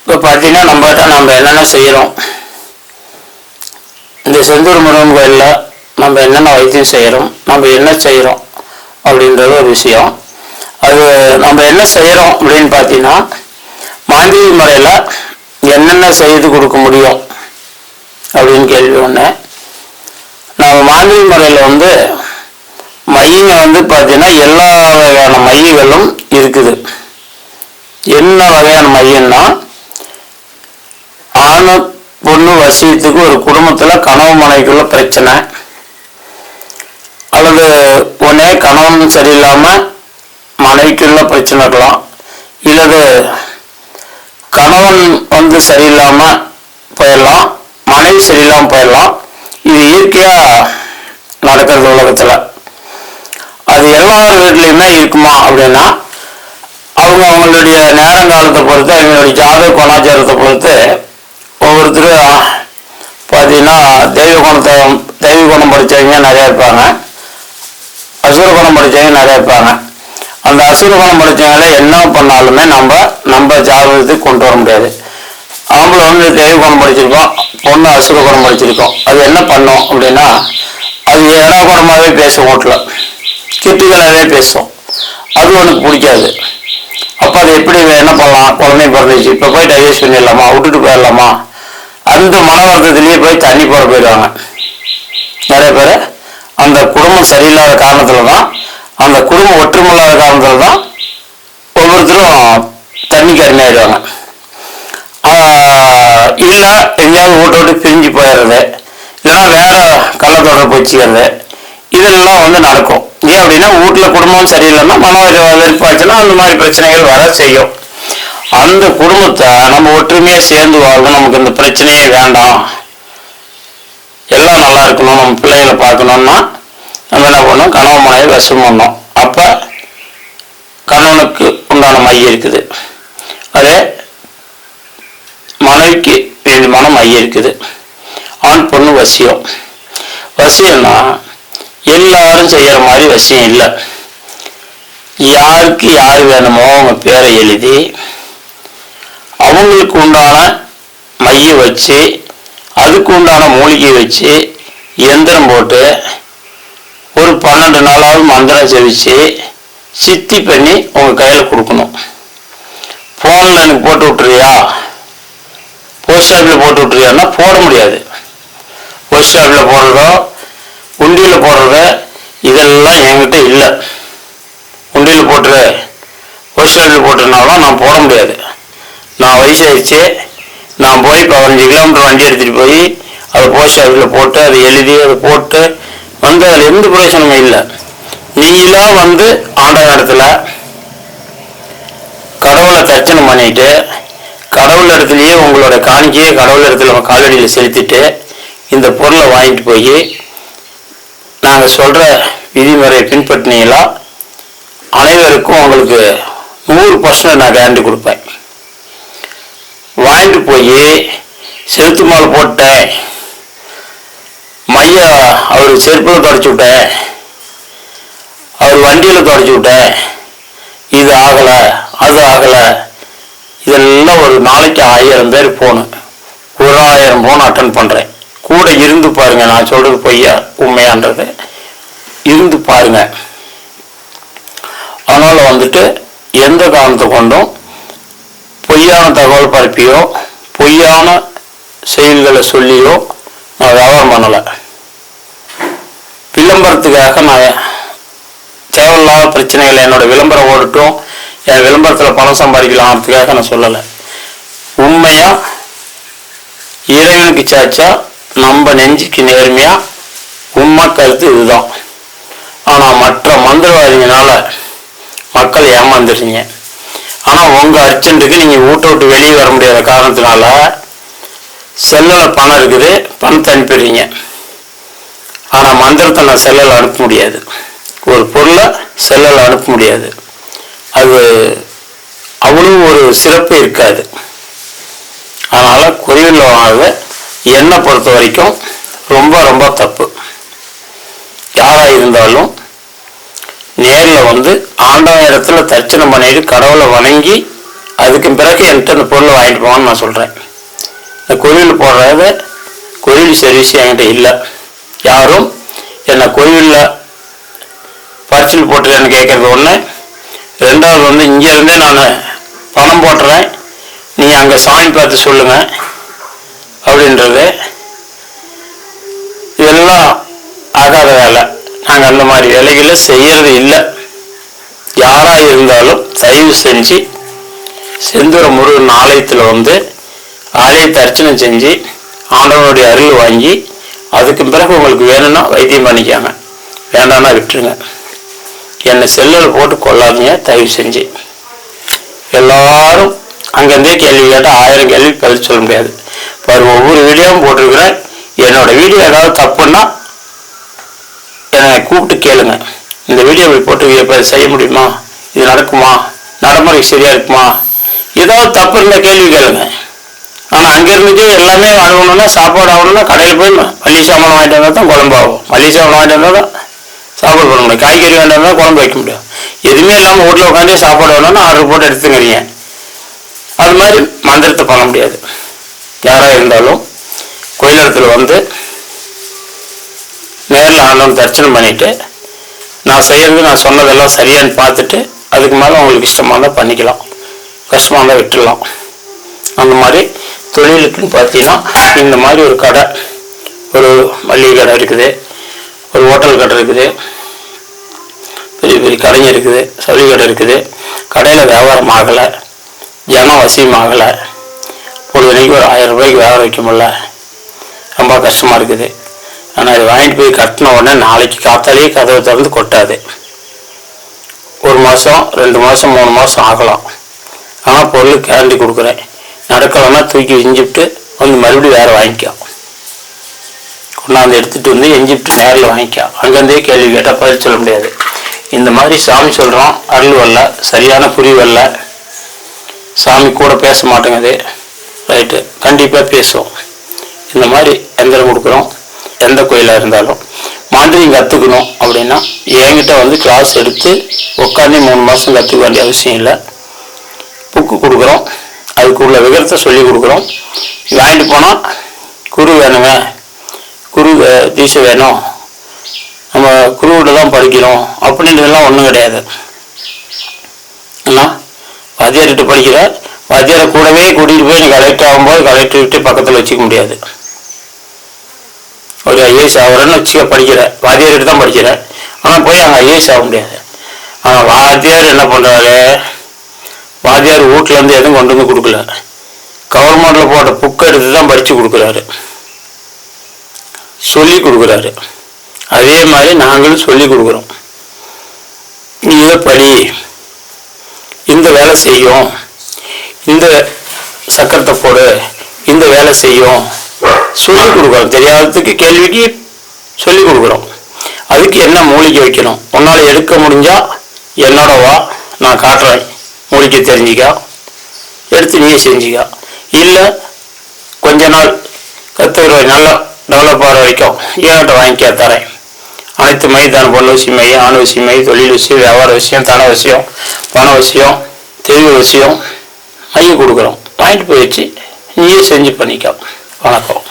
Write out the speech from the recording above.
இப்போ பார்த்தீங்கன்னா நம்மகிட்ட நம்ம என்னென்ன செய்கிறோம் இந்த செந்தூர் முருகன் கோயிலில் நம்ம என்னென்ன வைத்தியம் செய்கிறோம் நம்ம என்ன செய்கிறோம் அப்படின்றது ஒரு விஷயம். அது நம்ம என்ன செய்கிறோம் அப்படின்னு பார்த்தீங்கன்னா மாந்திரி முறையில் என்னென்ன செய்து கொடுக்க முடியும்? அப்படின்னு கேள்வி ஒன்று நம்ம மாந்திரி முறையில் வந்து மையங்க வந்து பார்த்தீங்கன்னா எல்லா வகையான மையங்களும் இருக்குது. என்ன வகையான மையம்னா ஆணு பொண்ணு வசியத்துக்கு ஒரு குடும்பத்தில் கணவன் மனைவிக்குள்ள பிரச்சனை. அல்லது உடனே கணவன் சரியில்லாமல் மனைவிக்குள்ள பிரச்சனை இருக்கலாம். இல்லது கணவன் வந்து சரியில்லாமல் போயிடலாம் மனைவி சரியில்லாமல் போயிடலாம். இது இயற்கையாக நடக்கிறது உலகத்தில். அது எல்லார் வீட்லேயுமே இருக்குமா அப்படின்னா அவங்க அவங்களுடைய நேரங்காலத்தை பொறுத்து அவங்களுடைய ஜாதக குணாச்சாரத்தை பொறுத்து ஒருத்தர் பார்த்தீங்கன்னா தெய்வ குணத்தை தெய்வ குணம் படித்தவங்க நிறையா இருப்பாங்க. அசுர குணம் படித்தவங்க நிறையா இருப்பாங்க. அந்த அசுர குணம் படித்தவங்கள என்ன பண்ணாலுமே நம்ம நம்ம ஜாதகத்துக்கு கொண்டு வர முடியாது. ஆம்பளை வந்து தெய்வ குணம் படிச்சிருக்கோம் பொண்ணு அசுர குணம் படிச்சிருக்கோம். அது என்ன பண்ணோம் அப்படின்னா அது ஏடா குணமாகவே பேசும் வீட்டில் கிட்டுகளாகவே பேசும். அது உனக்கு பிடிக்காது. அப்போ அதை எப்படி என்ன பண்ணலாம்? குழந்தை பிறந்துச்சு. இப்போ போய் டைவர்ஸ் பண்ணிடலாமா விட்டுட்டு போயிடலாமா? அந்த மன வருத்தத்திலேயே போய் தண்ணி போட போயிடுவாங்க. நிறைய பேர் அந்த குடும்பம் சரியில்லாத காரணத்துல தான் அந்த குடும்பம் ஒற்றுமை இல்லாத காரணத்துல தான் ஒவ்வொருத்தரும் தண்ணிக்கு அருமையாயிடுவாங்க இல்லை எங்கேயாவது வீட்டை விட்டு பிரிஞ்சு போயிடுறது இல்லைன்னா வேற கள்ள தொடர்பு வச்சுக்கிறது இதெல்லாம் வந்து நடக்கும். ஏன் அப்படின்னா வீட்டில் குடும்பம் சரியில்லைன்னா மன வெறுப்பாச்சுன்னா அந்த மாதிரி பிரச்சனைகள் வர செய்யும். அந்த குடும்பத்தை நம்ம ஒற்றுமையாக சேர்ந்து வாழ்வோம் நமக்கு இந்த பிரச்சனையே வேண்டாம். எல்லாம் நல்லா இருக்கணும். நம்ம பிள்ளைகளை பார்க்கணும்னா நம்ம என்ன பண்ணோம் கணவன் மனைவி வசம் பண்ணோம் அப்போ கணவனுக்கு உண்டான மையம் இருக்குது. அதே மனைவிக்கு வேண்டுமான மையம் இருக்குது. ஆண் பொண்ணு வசியம். வசியம்னா எல்லாரும் செய்யற மாதிரி வசியம் இல்லை. யாருக்கு யார் வேணுமோ அவங்க பேரை எழுதி அவங்களுக்கு உண்டான மைய வச்சு அதுக்கு உண்டான மூலிகை வச்சு எந்திரம் போட்டு ஒரு பன்னெண்டு நாளாவது மந்திரம் செவிச்சு சித்தி பண்ணி உங்கள் கையில் கொடுக்கணும். ஃபோனில் எனக்கு போட்டு விட்டுறியா போஸ்ட் ஆஃபீஸில் போட்டு விட்டுறியான்னா போட முடியாது. போஸ்ட் ஆஃபீஸில் போடுறதோ உண்டியில் போடுறதோ இதெல்லாம் என்கிட்ட இல்லை. உண்டியில் போட்டுரு போஸ்ட் ஆஃபீஸில் போட்டுருனாலும் நான் போட முடியாது. நான் வயசாயிடுச்சு நான் போய் பதினஞ்சு கிலோமீட்டர் வண்டி எடுத்துகிட்டு போய் அதை போஸ்ட் ஆஃபீஸில் போட்டு அதை எழுதி அதை போட்டு வந்து அதில் எந்த பிரயோஜனமும் இல்லை. நீங்களாம் வந்து ஆண்ட இடத்துல கடவுளை தர்ச்சனை பண்ணிட்டு கடவுள் இடத்துலையே உங்களோட காணிக்கையை கடவுள் இடத்துல காலடியில் செலுத்திட்டு இந்த பொருளை வாங்கிட்டு போய் நாங்கள் சொல்கிற விதிமுறையை பின்பற்றினீங்களா? அனைவருக்கும் உங்களுக்கு நூறு பர்சன்ட் நான் கேரண்டி கொடுப்பேன். வாங்கிட்டு போய் செலுத்து மாலை போட்டேன் மைய அவர் செருப்பில் தொடச்சி விட்டேன் அவர் வண்டியில் தொடச்சி விட்டேன் இது ஆகலை அது ஆகலை. இதெல்லாம் ஒரு நாளைக்கு ஆயிரம் பேர் போகணும். ஒரு ஆயிரம் போன் அட்டன் பண்ணுறேன் கூட இருந்து பாருங்க நான் சொல்கிறது பொய்யா உண்மையான்றது. இருந்து பாருங்க. அதனால் வந்துட்டு எந்த காரணத்தை கொண்டும் பொய்யான தகவல் பரப்பியோ பொய்யான செயல்களை சொல்லியோ நான் வியாபாரம் பண்ணலை. விளம்பரத்துக்காக நான் தேவையில்லாத பிரச்சனைகள் என்னோட விளம்பரம் ஓடட்டும் என் விளம்பரத்தில் பணம் சம்பாதிக்கலாம்ன்றதுக்காக நான் சொல்லலை. உண்மையாக இறைவனுக்கு சாச்சா நம்ம நெஞ்சுக்கு நேர்மையாக உண்மை கருத்து இதுதான். ஆனால் மற்ற மந்திரவாதிகளால மக்கள் ஏமாந்துடுறீங்க. ஆனால் உங்கள் அர்ஜென்ட்டுக்கு நீங்கள் வீட்டை விட்டு வெளியே வர முடியாத காரணத்தினால செல்லில் பணம் இருக்குது பணத்தை அனுப்பிடுறீங்க. ஆனால் மந்திரத்தை நான் செல்லில் அனுப்ப முடியாது. ஒரு பொருளை செல்லில் அனுப்ப முடியாது. அது அவ்வளோ ஒரு சிறப்பு இருக்காது. அதனால் குறியில் வாங்க என்னை பொறுத்த வரைக்கும் ரொம்ப ரொம்ப தப்பு. யாராக இருந்தாலும் நேரில் வந்து ஆண்டவன் இடத்துல தர்ச்சனை பண்ணிட்டு கடவுளை வணங்கி அதுக்கு பிறகு என்கிட்ட இந்த பொருளை வாங்கிட்டு போவான்னு நான் சொல்கிறேன் இந்த கோவில் போடுறத கோயில் சர்வீஸ் என்கிட்ட இல்லை. யாரும் என்னை கோவிலில் பரிசல் போட்டுருன்னு கேட்குறது ஒன்று ரெண்டாவது வந்து இங்கேருந்தே நான் பணம் போட்டுறேன். நீங்கள் அங்கே சாமி பார்த்து சொல்லுங்கள் அப்படின்றது இதெல்லாம் ஆகாத வேலை நாங்கள் அந்த மாதிரி வேலைகளை செய்யறது இல்லை. யாராக இருந்தாலும் தயவு செஞ்சு செந்தூர முருகன் ஆலயத்தில் வந்து ஆலயத்தை அர்ச்சனை செஞ்சு ஆண்டவனுடைய அருள் வாங்கி அதுக்கு பிறகு உங்களுக்கு வேணும்னா வைத்தியம் பண்ணிக்காங்க வேண்டாம்னா விட்டுருங்க. என்னை செல்லில் போட்டு கொள்ளாதீங்க தயவு செஞ்சு. எல்லாரும் அங்கேருந்தே கேள்வி கேட்டால் ஆயிரம் கேள்வி பதில் சொல்ல முடியாது. பாரு ஒவ்வொரு வீடியோவும் போட்டிருக்கிறேன். என்னோட வீடியோ ஏதாவது தப்புன்னா கூப்பிட்டு கேளுங்க. இந்த வீடியோ போட்டு இப்போ செய்ய முடியுமா? இது நடக்குமா? நடைமுறை சரியா இருக்குமா? ஏதாவது தப்பு இருந்தால் கேள்வி கேளுங்க. ஆனால் அங்கேருந்து எல்லாமே அணுகணும்னா சாப்பாடு ஆகணும்னா கடையில் போய் மல்லி சாமான் வாங்கிட்டு வந்தால் தான் குழம்பு ஆகும். மல்லி சாமான் வாங்கிட்டு வந்தால் தான் சாப்பாடு பண்ண முடியும். காய்கறி வாங்கிட்டு வந்தால் குழம்பு வைக்க முடியும். எதுவுமே இல்லாமல் வீட்டில் உட்காந்து சாப்பாடு வேணும்னா ஆர்டர் போட்டு எடுத்துக்கிறீங்க. அது மாதிரி மந்திரத்தை பண்ண முடியாது. யாராக இருந்தாலும் கோயிலத்தில் வந்து நேரில் ஆண்டவன் தரிசனம் பண்ணிட்டு நான் செய்யறது நான் சொன்னதெல்லாம் சரியான்னு பார்த்துட்டு அதுக்கு மேலே உங்களுக்கு இஷ்டமாக இருந்தால் பண்ணிக்கலாம். கஷ்டமாக இருந்தால் விட்டுடலாம். அந்த மாதிரி தொழிலுக்குன்னு பார்த்தீங்கன்னா இந்த மாதிரி ஒரு கடை ஒரு மளிகை கடை இருக்குது ஒரு ஹோட்டல் கடை இருக்குது பெரிய பெரிய கடைங்க இருக்குது சவுளி கடை இருக்குது. கடையில் வியாபாரம் ஆகலை ஜனம் வசியம் ஆகலை. பொழுதுனைக்கு ஒரு ஆயிரம் ரூபாய்க்கு வியாபாரம் வைக்க முடியல. ரொம்ப கஷ்டமாக இருக்குது. ஆனால் அது வாங்கிட்டு போய் கட்டின உடனே நாளைக்கு காத்தாலேயே கதவை திறந்து கொட்டாது. ஒரு மாதம் ரெண்டு மாதம் மூணு மாதம் ஆகலாம். ஆனால் பொருள் கேரண்டி கொடுக்குறேன். நடக்கலைன்னா தூக்கி எஞ்சிப்ட்டு வந்து மறுபடியும் வேறு வாங்கிக்கோ. கொண்டாந்து எடுத்துகிட்டு வந்து எஞ்சிப்ட்டு நேரில் வாங்கிக்கோ. அங்கேருந்தே கேள்வி கேட்டால் பதில் சொல்ல முடியாது. இந்த மாதிரி சாமி சொல்கிறோம் அருள் வரல சரியான புரி வரல. சாமி கூட பேச மாட்டேங்குது. ரைட்டு கண்டிப்பாக பேசுவோம். இந்த மாதிரி எந்திரம் கொடுக்குறோம். எந்த கோயிலாக இருந்தாலும் மாண்டரிங் கற்றுக்கணும் அப்படின்னா என்கிட்ட வந்து கிளாஸ் எடுத்து உட்காந்து மூணு மாதம் கற்றுக்க வேண்டிய அவசியம் இல்லை. புக்கு கொடுக்குறோம். அதுக்குள்ள விவரத்தை சொல்லி கொடுக்குறோம். வாங்கிட்டு போனால் குரு வேணுங்க. குரு தீசை வேணும். நம்ம குருவிட்ட தான் படிக்கிறோம். அப்படின்றதெல்லாம் ஒன்றும் கிடையாது. என்ன வாத்தியார்கிட்ட படிக்கிற வாத்தியாரை கூடவே கூட்டிகிட்டு போய் நீ கலெக்ட் ஆகும்போது கலெக்டர் விட்டு பக்கத்தில் வச்சுக்க முடியாது. ஐஏஎஸ் ஆகிறேன்னு வச்சுக்க படிக்கிறேன் வாத்தியார்கிட்ட தான் படிக்கிறேன் ஆனால் போய் அங்கே ஐஏஎஸ் ஆக முடியாது. ஆனால் வாத்தியார் என்ன பண்ணுறாரு வாத்தியார் வீட்ல இருந்து எதுவும் கொண்டு வந்து கொடுக்கல. கவர்மெண்ட்டில் போட்ட புக்கை எடுத்து தான் படித்து கொடுக்குறாரு. சொல்லி கொடுக்குறாரு. அதே மாதிரி நாங்களும் சொல்லி கொடுக்குறோம். நீ இதை படி. இந்த வேலை செய்யும். இந்த சக்கரத்தை போடு. இந்த வேலை செய்யும். சொல்லிக் கொடுக்குறோம் தெரியாததுக்கு கேள்விக்கு சொல்லிக் கொடுக்குறோம் அதுக்கு என்ன மூலிகை வைக்கணும்? உன்னால் எடுக்க முடிஞ்சால் என்னோட வா நான் காட்டுறேன். மூலிகை தெரிஞ்சிக்க. எடுத்து நீயே செஞ்சிக்க. இல்லை கொஞ்ச நாள் கற்றுக்கிற நல்லா டெவலப் ஆகிற வரைக்கும் ஏன்ட்ட வாங்கிக்க தரேன். அனைத்து மை தான் பொண்ணு விஷயம் மை ஆண் விஷயம் மை தொழில் விஷயம் வியாபார விஷயம் தன விஷயம் பண விஷயம் தெளிவு விஷயம் மையம் கொடுக்குறோம் வாங்கிட்டு போயிடுச்சு. நீயே செஞ்சு பண்ணிக்கோ. வணக்கம்.